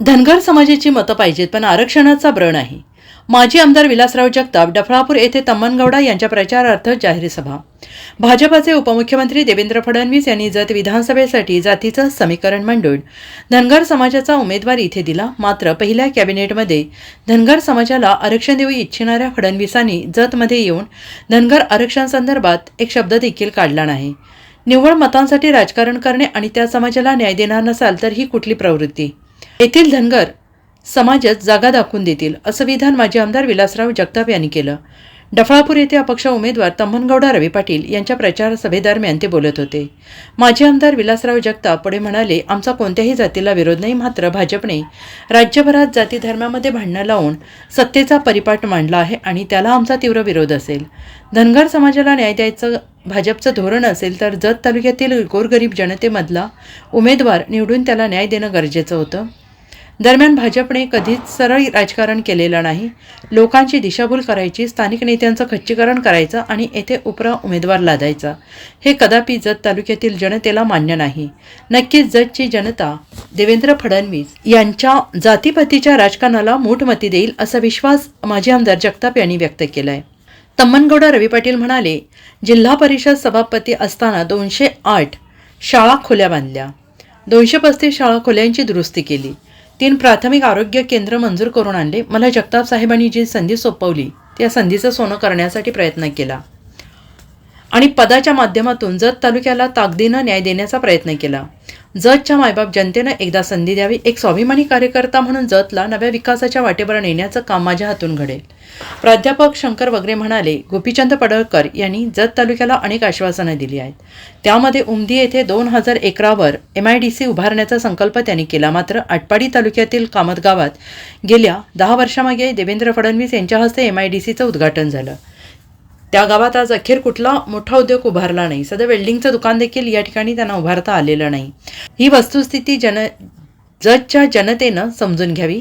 धनगर समाजाची मतं पाहिजेत पण आरक्षणाचा ब्रण आहे. माजी आमदार विलासराव जगताप डफळापूर येथे तम्मनगौडा यांच्या प्रचारार्थ जाहीर सभा. भाजपाचे उपमुख्यमंत्री देवेंद्र फडणवीस यांनी जत विधानसभेसाठी जातीचं समीकरण मांडून धनगर समाजाचा उमेदवार इथे दिला. मात्र पहिल्या कॅबिनेटमध्ये धनगर समाजाला आरक्षण देऊ इच्छिणाऱ्या फडणवीसांनी जतमध्ये येऊन धनगर आरक्षणासंदर्भात एक शब्द देखील काढला नाही. निव्वळ मतांसाठी राजकारण करणे आणि त्या समाजाला न्याय देणार नसाल तर ही कुठली प्रवृत्ती? येथील धनगर समाजच जागा दाखवून देतील असं विधान माजी आमदार विलासराव जगताप यांनी केलं. डफळापूर येथे अपक्ष उमेदवार तम्मनगौडा रवी पाटील यांच्या प्रचार सभेदरम्यान ते बोलत होते. माजी आमदार विलासराव जगताप पुढे म्हणाले आमचा कोणत्याही जातीला विरोध नाही मात्र भाजपने राज्यभरात जाती धर्मामध्ये भांडणं लावून सत्तेचा परिपाठ मांडला आहे आणि त्याला आमचा तीव्र विरोध असेल. धनगर समाजाला न्याय द्यायचं भाजपचं धोरण असेल तर जत तालुक्यातील गोरगरीब जनतेमधला उमेदवार निवडून त्याला न्याय देणं गरजेचं होतं. दरम्यान भाजपने कधीच सरळ राजकारण केलेलं नाही. लोकांची दिशाभूल करायची स्थानिक नेत्यांचं खच्चीकरण करायचं आणि येथे उपरा उमेदवार लादायचा. हे कदापि जत तालुक्यातील जनतेला मान्य नाही. नक्कीच जतची जनता देवेंद्र फडणवीस यांच्या जातीपातीच्या राजकारणाला मूठमती देईल असा विश्वास माजी आमदार जगताप यांनी व्यक्त केला आहे तम्मनगौडा रवी पाटील म्हणाले जिल्हा परिषद सभापती असताना दोनशे आठ शाळा खोल्या बांधल्या. दोनशे पस्तीस शाळा खोल्यांची दुरुस्ती केली. तीन प्राथमिक आरोग्य केंद्र मंजूर करून आणले. मला जगताप साहेबांनी जी संधी सोपवली त्या संधीचं सोनं करण्यासाठी प्रयत्न केला. आणि पदाच्या माध्यमातून जत तालुक्याला ताकदीनं न्याय देण्याचा प्रयत्न केला. जतच्या मायबाप जनतेनं एकदा संधी द्यावी एक स्वाभिमानी कार्यकर्ता म्हणून जतला नव्या विकासाच्या वाटेवर नेण्याचं काम माझ्या हातून घडेल. प्राध्यापक शंकर वगैरे म्हणाले गोपीचंद पडळकर यांनी जत तालुक्याला अनेक आश्वासनं दिली आहेत. त्यामध्ये उमदी येथे दोन हजार एकरावर एम आय डी सी उभारण्याचा संकल्प त्यांनी केला. मात्र आटपाडी तालुक्यातील कामत गावात गेल्या दहा वर्षामागे देवेंद्र फडणवीस यांच्या हस्ते एम आय डी सीचं उद्घाटन झालं. त्या गावात आज अखेर कुठला मोठा उद्योग उभारला नाही. सध्या वेल्डिंगचं दुकान देखील या ठिकाणी त्यांना उभारता आलेलं नाही. ही वस्तुस्थिती जन जजच्या जनतेनं समजून घ्यावी.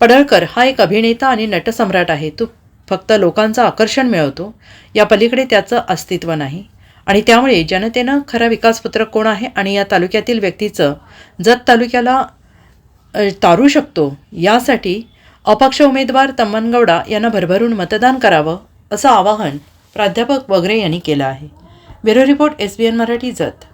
पडळकर हा एक अभिनेता आणि नटसम्राट आहे. तो फक्त लोकांचं आकर्षण मिळवतो. या पलीकडे त्याचं अस्तित्व नाही. आणि त्यामुळे जनतेनं खरा विकासपत्रक कोण आहे आणि या तालुक्यातील व्यक्तीचं जत तालुक्याला तारू शकतो यासाठी अपक्ष उमेदवार तम्मनगौडा यांना भरभरून मतदान करावं असं आवाहन प्राध्यापक वगैरे यांनी केला आहे. Bureau report S B N Marathi Jat.